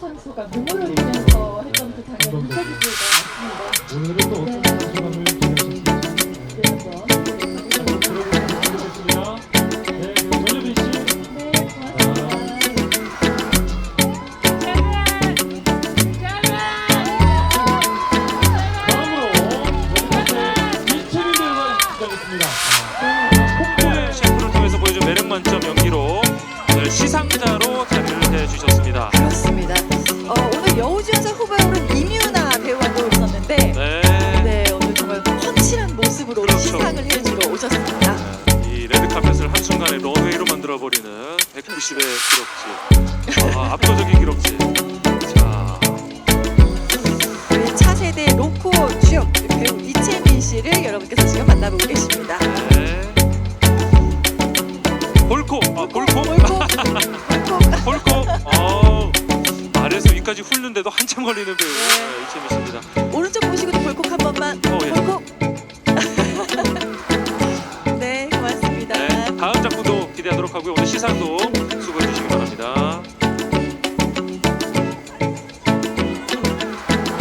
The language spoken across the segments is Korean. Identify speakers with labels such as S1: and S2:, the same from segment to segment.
S1: 선수가 눈물을 흘리면서 했던 그 장면 펼쳐지기가 왔습니다.
S2: 오늘은 또 어떤 자신감을 기대하실지
S1: 네, 한번 보도록
S2: 들어보겠습니다. 네, 전유빈 씨.
S1: 네, 고맙습니다.
S2: 다음으로 이채민 배우가 시작했습니다.
S3: 네, 셰프를 통해서 보여준 매력 만점 연기로 오늘 시상자로 자리를 해주셨습니다.
S4: 여우주연상 후보로는 임유나 배우가 또 있었는데
S3: 네.
S4: 네 오늘 정말 훤칠한 모습으로
S3: 그렇죠.
S4: 시상을 해주러 오셨습니다.
S3: 이 레드카펫을 한순간에 런웨이로 만들어버리는 190의 기록지. 아, 압도적인 기록지. 자,
S4: 우리 차세대 로코 주역 배우 이채민 씨를 여러분께서 지금 만나보고 계십니다.
S3: 네. 볼코, 아, 볼코 위까지 훑는데도 한참 걸리는 배우 네, 이채민 씨입니다.
S4: 오른쪽 보시고도 볼콕 한 번만
S3: 어, 예.
S4: 볼콕 네 고맙습니다.
S3: 네, 다음 작품도 기대하도록 하고요. 오늘 시상도 수고해 주시기 바랍니다.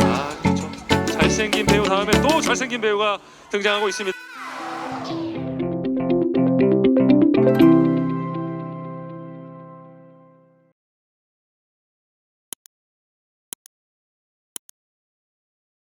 S3: 아, 그렇죠. 잘생긴 배우 다음에 또 잘생긴 배우가 등장하고 있습니다.